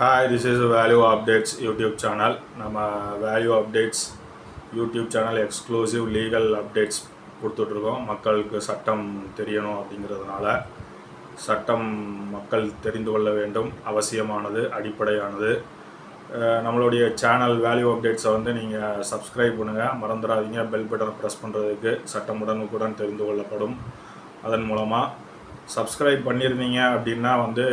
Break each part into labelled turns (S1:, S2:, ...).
S1: Hi this is value updates YouTube channel நம்ம value updates YouTube channel exclusive legal updates கொடுத்துட்ருக்கோம். மக்களுக்கு சட்டம் தெரியணும் அப்படிங்கிறதுனால சட்டம் மக்கள் தெரிந்து கொள்ள வேண்டும். அவசியமானது அடிப்படையானது. நம்மளுடைய சேனல் வேல்யூ அப்டேட்ஸை வந்து நீங்கள் சப்ஸ்கிரைப் பண்ணுங்கள் மறந்துடாதீங்க. பெல் பட்டனை ப்ரெஸ் பண்ணுறதுக்கு சட்டம் உடனுக்குடன் தெரிந்து கொள்ளப்படும். அதன் மூலமாக சப்ஸ்கிரைப் பண்ணியிருந்தீங்க அப்படின்னா வந்து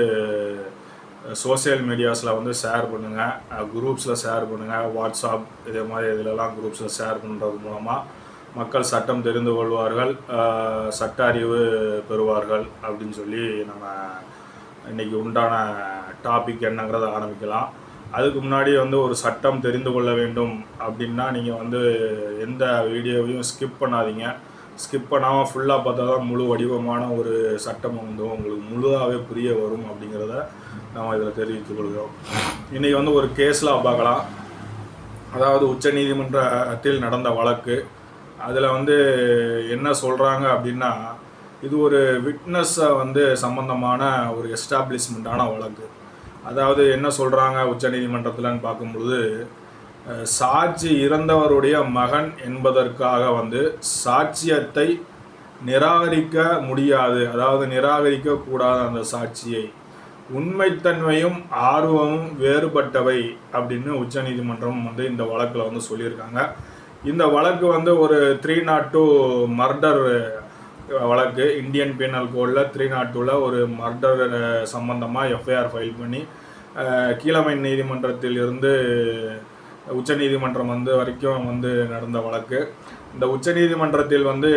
S1: சோஷியல் மீடியாஸில் வந்து ஷேர் பண்ணுங்கள் குரூப்ஸில் ஷேர் பண்ணுங்கள் வாட்ஸ்அப் இதே மாதிரி இதிலலாம் குரூப்ஸில் ஷேர் பண்ணுறது மூலமாக மக்கள் சட்டம் தெரிந்து கொள்வார்கள் சட்ட அறிவு பெறுவார்கள் அப்படின்னு சொல்லி நம்ம இன்றைக்கி உண்டான டாபிக் என்னங்கிறத ஆரம்பிக்கலாம். அதுக்கு முன்னாடி வந்து ஒரு சட்டம் தெரிந்து கொள்ள வேண்டும் அப்படின்னா நீங்கள் வந்து எந்த வீடியோவையும் ஸ்கிப் பண்ணாதீங்க. ஸ்கிப் பண்ணாமல் ஃபுல்லாக பார்த்தா தான் முழு வடிவமான ஒரு சட்டம் வந்து உங்களுக்கு முழுதாகவே புரிய வரும் அப்படிங்கிறத நம்ம இதில் தெரிவித்துக் கொள்கிறோம். இன்றைக்கி வந்து ஒரு கேஸில் பார்க்கலாம். அதாவது உச்சநீதிமன்றத்தில் நடந்த வழக்கு. அதில் வந்து என்ன சொல்கிறாங்க அப்படின்னா இது ஒரு விட்னஸை வந்து சம்மந்தமான ஒரு எஸ்டாப்ளிஷ்மெண்ட்டான வழக்கு. அதாவது என்ன சொல்கிறாங்க உச்சநீதிமன்றத்தில்னு பார்க்கும்பொழுது சாட்சி இறந்தவருடைய மகன் என்பதற்காக வந்து சாட்சியத்தை நிராகரிக்க முடியாது. அதாவது நிராகரிக்க கூடாது அந்த சாட்சியை. உண்மைத்தன்மையும் ஆர்வமும் வேறுபட்டவை அப்படின்னு உச்சநீதிமன்றம் வந்து இந்த வழக்கில் வந்து சொல்லியிருக்காங்க. இந்த வழக்கு வந்து ஒரு த்ரீ நாட் டூ மர்டர் வழக்கு. இந்தியன் பீனல் கோடில் த்ரீ நாட் டூவில் ஒரு மர்டர் சம்பந்தமாக எஃப்ஐஆர் ஃபைல் பண்ணி கீழமை நீதிமன்றத்தில் இருந்து உச்சநீதிமன்றம் வந்து வரைக்கும் வந்து நடந்த வழக்கு. இந்த உச்சநீதிமன்றத்தில் வந்து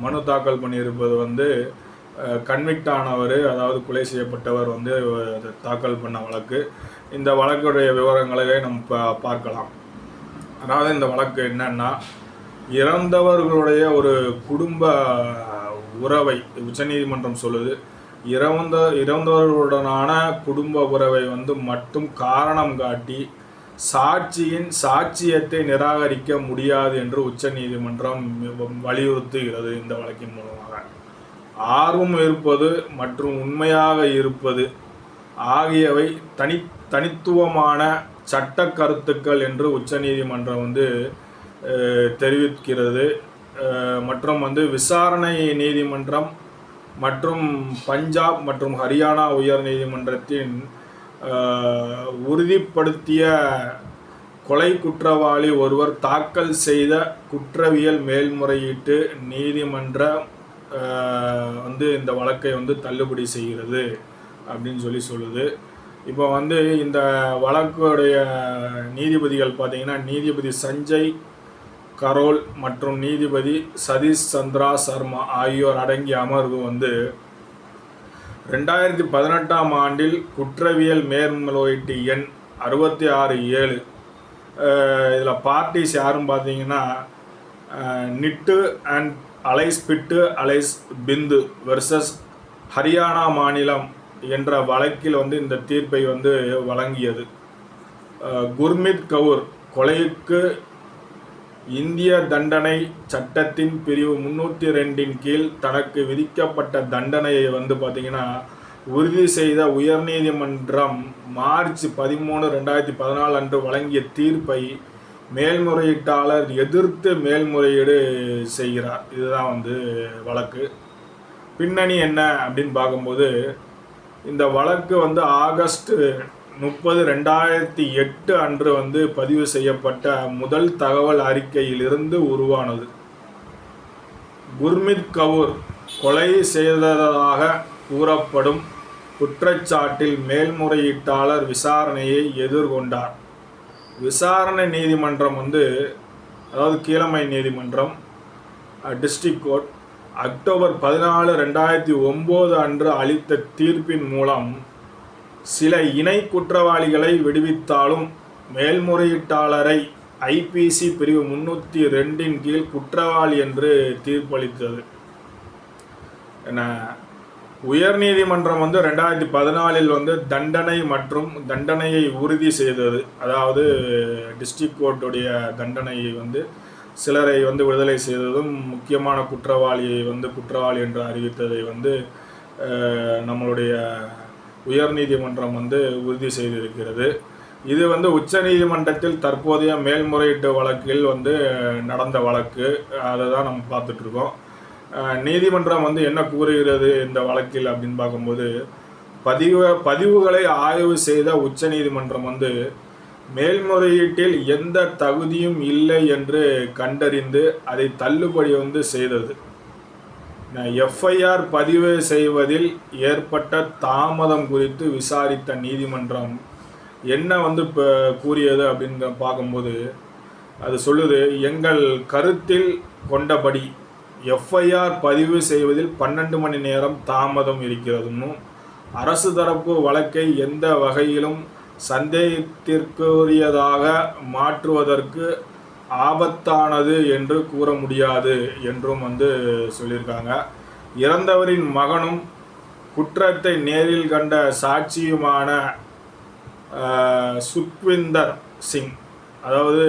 S1: மனு தாக்கல் பண்ணியிருப்பது வந்து கன்விக்ட் ஆனவர் அதாவது கொலை செய்யப்பட்டவர் வந்து தாக்கல் பண்ண வழக்கு. இந்த வழக்குடைய விவரங்களவே நம்ம பா- பார்க்கலாம். அதாவது இந்த வழக்கு என்னன்னா இறந்தவர்களுடைய ஒரு குடும்ப உறவை உச்சநீதிமன்றம் சொல்லுது. இறந்த இறந்தவர்களுடனான குடும்ப உறவை வந்து மட்டும் காரணம் காட்டி சாட்சியின் சாட்சியத்தை நிராகரிக்க முடியாது என்று உச்சநீதிமன்றம் வலியுறுத்துகிறது இந்த வழக்கின் மூலமாக. ஆர்வம் இருப்பது மற்றும் உண்மையாக இருப்பது ஆகியவை தனி தனித்துவமான சட்ட கருத்துக்கள் என்று உச்சநீதிமன்றம் வந்து தெரிவிக்கிறது. மற்றும் வந்து விசாரணை நீதிமன்றம் மற்றும் பஞ்சாப் மற்றும் ஹரியானா உயர் நீதிமன்றத்தின் உறுதிப்படுத்திய கொலை குற்றவாளி ஒருவர் தாக்கல் செய்த குற்றவியல் மேல்முறையீட்டு நீதிமன்ற வந்து இந்த வழக்கை வந்து தள்ளுபடி செய்கிறது அப்படின்னு சொல்லி சொல்லுது. இப்போ வந்து இந்த வழக்குடைய நீதிபதிகள் பார்த்தீங்கன்னா நீதிபதி சஞ்சய் கரோல் மற்றும் நீதிபதி சதீஷ் சந்திரா சர்மா ஆகியோர் அடங்கிய அமர்வு வந்து ரெண்டாயிரத்தி பதினெட்டாம் ஆண்டில் குற்றவியல் மேல்முறையீட்டு எண் அறுபத்தி ஆறு ஏழு. இதில் பார்ட்டிஸ் யாரும் பார்த்தீங்கன்னா Nittu and alias Bittu alias Bindu versus Haryana மாநிலம் என்ற வழக்கில் வந்து இந்த தீர்ப்பை வந்து வழங்கியது. குர்மித் கவுர் கொலைக்கு இந்திய தண்டனை சட்டத்தின் பிரிவு முன்னூற்றி ரெண்டின் கீழ் தனக்கு விதிக்கப்பட்ட தண்டனையை வந்து பார்த்தீங்கன்னா உறுதி செய்த உயர்நீதிமன்றம் மார்ச் பதிமூணு ரெண்டாயிரத்தி பதினாலு அன்று வழங்கிய தீர்ப்பை மேல்முறையீட்டாளர் எதிர்த்து மேல்முறையீடு செய்கிறார். இதுதான் வந்து வழக்கு. பின்னணி என்ன அப்படின்னு பார்க்கும்போது இந்த வழக்கு வந்து ஆகஸ்ட் முப்பது ரெண்டாயிரத்தி எட்டு அன்று வந்து பதிவு செய்யப்பட்ட முதல் தகவல் அறிக்கையிலிருந்து உருவானது. குர்மித் கவுர் கொலை செய்ததாக கூறப்படும் குற்றச்சாட்டில் மேல்முறையீட்டாளர் விசாரணையை எதிர்கொண்டார். விசாரணை நீதிமன்றம் வந்து அதாவது கீழமை நீதிமன்றம் டிஸ்ட்ரிக்ட் கோர்ட் அக்டோபர் பதினாலு ரெண்டாயிரத்தி ஒம்பது அன்று அளித்த தீர்ப்பின் மூலம் சில இணை குற்றவாளிகளை விடுவித்தாலும் மேல்முறையீட்டாளரை ஐபிசி பிரிவு முன்னூற்றி ரெண்டின் கீழ் குற்றவாளி என்று தீர்ப்பளித்தது. என்ன? உயர்நீதிமன்றம் வந்து ரெண்டாயிரத்தி பதினாலில் வந்து தண்டனை மற்றும் தண்டனையை உறுதி செய்தது. அதாவது டிஸ்ட்ரிக்ட் கோர்ட்டுடைய தண்டனையை வந்து சிலரை வந்து விடுதலை செய்ததும் முக்கியமான குற்றவாளியை வந்து குற்றவாளி என்று அறிவித்ததை வந்து நம்மளுடைய உயர்நீதிமன்றம் வந்து உறுதி செய்திருக்கிறது. இது வந்து உச்சநீதிமன்றத்தில் தற்போதைய மேல்முறையீட்டு வழக்கில் வந்து நடந்த வழக்கு. அதை தான் நம்ம பார்த்துட்ருக்கோம். நீதிமன்றம் வந்து என்ன கூறுகிறது இந்த வழக்கில் அப்படின்னு பார்க்கும்போது பதிவு பதிவுகளை ஆய்வு செய்த உச்சநீதிமன்றம் வந்து மேல்முறையீட்டில் எந்த தகுதியும் இல்லை என்று கண்டறிந்து அதை தள்ளுபடி வந்து செய்தது. எஃப்ஐஆர் பதிவு செய்வதில் ஏற்பட்ட தாமதம் குறித்து விசாரித்த நீதிமன்றம் என்ன வந்து இப்போ கூறியது அப்படின்னு பார்க்கும்போது அது சொல்லுது எங்கள் கருத்தில் கொண்டபடி எஃப்ஐஆர் பதிவு செய்வதில் பன்னெண்டு மணி நேரம் தாமதம் இருக்கிறதுன்னு அரசு தரப்பு வழக்கை எந்த வகையிலும் சந்தேகத்திற்குரியதாக மாற்றுவதற்கு ஆபத்தானது என்று கூற முடியாது என்றும் வந்து சொல்லியிருக்காங்க. இறந்தவரின் மகனும் குற்றத்தை நேரில் கண்ட சாட்சியுமான சுக்விந்தர் சிங் அதாவது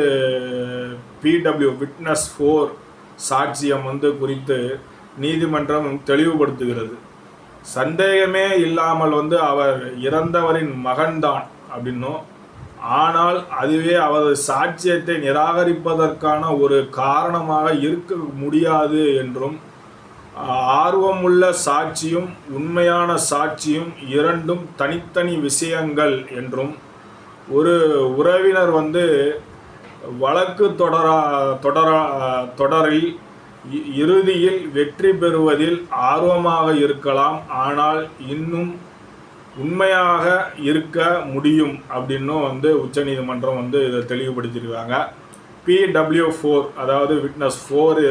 S1: பிடபிள்யூ விட்னஸ் ஃபோர் சாட்சியம் வந்து குறித்து நீதிமன்றம் தெளிவுபடுத்துகிறது. சந்தேகமே இல்லாமல் வந்து அவர் இறந்தவரின் மகன்தான் அப்படின்னும் ஆனால் அதுவே அவரது சாட்சியத்தை நிராகரிப்பதற்கான ஒரு காரணமாக இருக்க முடியாது என்றும் ஆர்வமுள்ள சாட்சியும் உண்மையான சாட்சியும் இரண்டும் தனித்தனி விஷயங்கள் என்றும் ஒரு உறவினர் வந்து வழக்கு தொடரா தொடரா தொடரில் இறுதியில் வெற்றி பெறுவதில் ஆர்வமாக இருக்கலாம். ஆனால் இன்னும் உண்மையாக இருக்க முடியும் அப்படின்னும் வந்து உச்சநீதிமன்றம் வந்து இதை தெளிவுபடுத்தியிருக்காங்க. பிடபிள்யூ ஃபோர் அதாவது விட்னஸ் ஃபோரு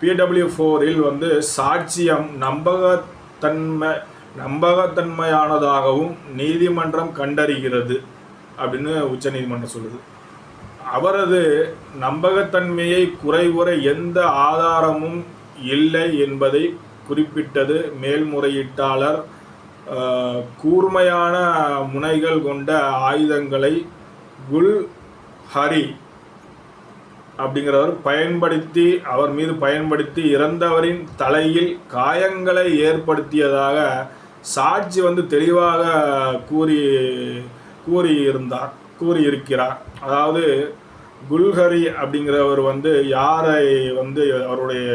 S1: பிடபிள்யூ ஃபோரில் வந்து சாட்சியம் நம்பகத்தன்மை நம்பகத்தன்மையானதாகவும் நீதிமன்றம் கண்டறிகிறது அப்படின்னு உச்சநீதிமன்றம் சொல்லுது. அவரது நம்பகத்தன்மையை குறைவுற எந்த ஆதாரமும் இல்லை என்பதை குறிப்பிட்டது மேல்முறையீட்டாளர் கூர்மையான முனைகள் கொண்ட ஆயுதங்களை குல் ஹரி அப்படிங்கிறவர் பயன்படுத்தி அவர் மீது பயன்படுத்தி இறந்தவரின் தலையில் காயங்களை ஏற்படுத்தியதாக சாட்சி வந்து தெளிவாக கூறி கூறியிருந்தார் கூறியிருக்கிறார். அதாவது குல்ஹரி அப்படிங்கிறவர் வந்து யாரை வந்து அவருடைய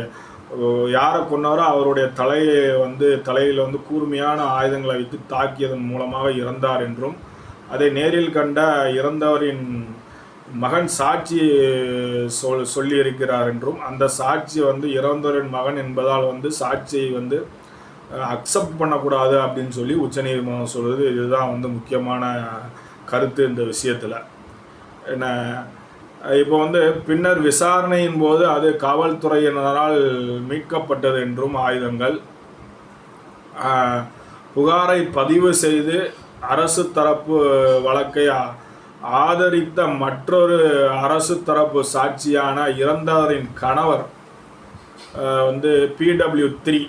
S1: யாரை கொண்டாரோ அவருடைய தலையை வந்து தலையில் வந்து கூர்மையான ஆயுதங்களை வைத்து தாக்கியதன் மூலமாக இறந்தார் என்றும் அதை நேரில் கண்ட இறந்தவரின் மகன் சாட்சி சொல் சொல்லியிருக்கிறார் என்றும் அந்த சாட்சி வந்து இறந்தவரின் மகன் என்பதால் வந்து சாட்சியை வந்து அக்செப்ட் பண்ணக்கூடாது அப்படின்னு சொல்லி உச்சநீதிமன்றம் சொல்கிறது இதுதான் வந்து முக்கியமான கருத்து இந்த விஷயத்தில். என்ன இப்போ வந்து பின்னர் விசாரணையின் போது அது காவல்துறையினரால் மீட்கப்பட்டது என்றும் ஆயுதங்கள். புகாரை பதிவு செய்து அரசு தரப்பு வழக்கை ஆதரித்த மற்றொரு அரசு தரப்பு சாட்சியான இறந்தவரின் கணவர் வந்து பிடபிள்யூ த்ரீ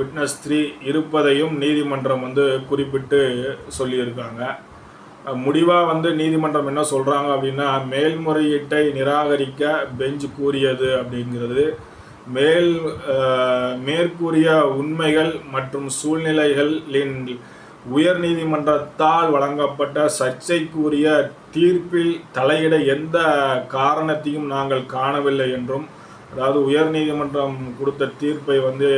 S1: விட்னஸ் த்ரீ இருப்பதையும் நீதிமன்றம் வந்து குறிப்பிட்டு சொல்லியிருக்காங்க. முடிவாக வந்து நீதிமன்றம் என்ன சொல்கிறாங்க அப்படின்னா மேல்முறையீட்டை நிராகரிக்க பெஞ்ச் கூறியது அப்படிங்கிறது. மேல் மேற்கூறிய உண்மைகள் மற்றும் சூழ்நிலைகளின் உயர் நீதிமன்றத்தால் வழங்கப்பட்ட சர்ச்சைக்குரிய தீர்ப்பில் தலையிட எந்த காரணத்தையும் நாங்கள் காணவில்லை என்றும் அதாவது உயர் நீதிமன்றம் கொடுத்த தீர்ப்பை வந்து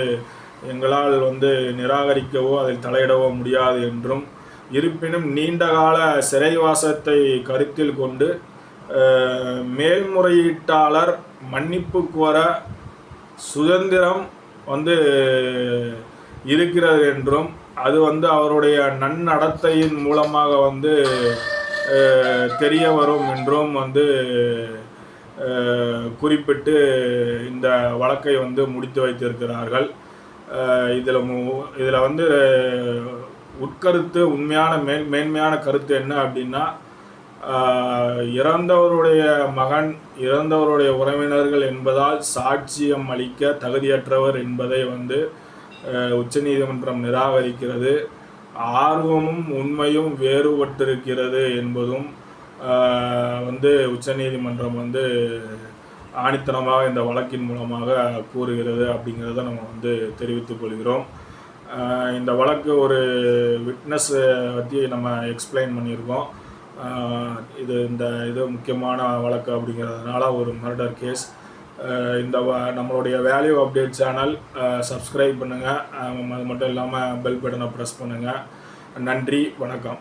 S1: எங்களால் வந்து நிராகரிக்கவோ அதில் தலையிடவோ முடியாது என்றும் இருப்பினும் நீண்டகால சிறைவாசத்தை கருத்தில் கொண்டு மேல்முறையீட்டாளர் மன்னிப்பு கோர சுதந்திரம் வந்து இருக்கிறது என்றும் அது வந்து அவருடைய நன்னடத்தையின் மூலமாக வந்து தெரிய வரும் என்றும் வந்து குறிப்பிட்டு இந்த வழக்கை வந்து முடித்து வைத்திருக்கிறார்கள். இதில் இதில் வந்து உட்கருத்து உண்மையான மேல் மேன்மையான கருத்து என்ன அப்படின்னா இறந்தவருடைய மகன் இறந்தவருடைய உறவினர்கள் என்பதால் சாட்சியம் அளிக்க தகுதியற்றவர் என்பதை வந்து உச்சநீதிமன்றம் நிராகரிக்கிறது. ஆர்வமும் உண்மையும் வேறுபட்டிருக்கிறது என்பதும் வந்து உச்சநீதிமன்றம் வந்து ஆணித்தனமாக இந்த வழக்கின் மூலமாக கூறுகிறது அப்படிங்கிறத நம்ம வந்து தெரிவித்துக் கொள்கிறோம். இந்த வழக்கு ஒரு விட்னஸ் பற்றி நம்ம எக்ஸ்பிளைன் பண்ணியிருக்கோம். இது இந்த இது முக்கியமான வழக்கு அப்படிங்கிறதுனால ஒரு மர்டர் கேஸ் இந்த நம்மளுடைய வேல்யூ அப்டேட் சேனல் சப்ஸ்கிரைப் பண்ணுங்கள் அது மட்டும் இல்லாமல் பெல் பட்டனை ப்ரெஸ் பண்ணுங்கள் நன்றி வணக்கம்.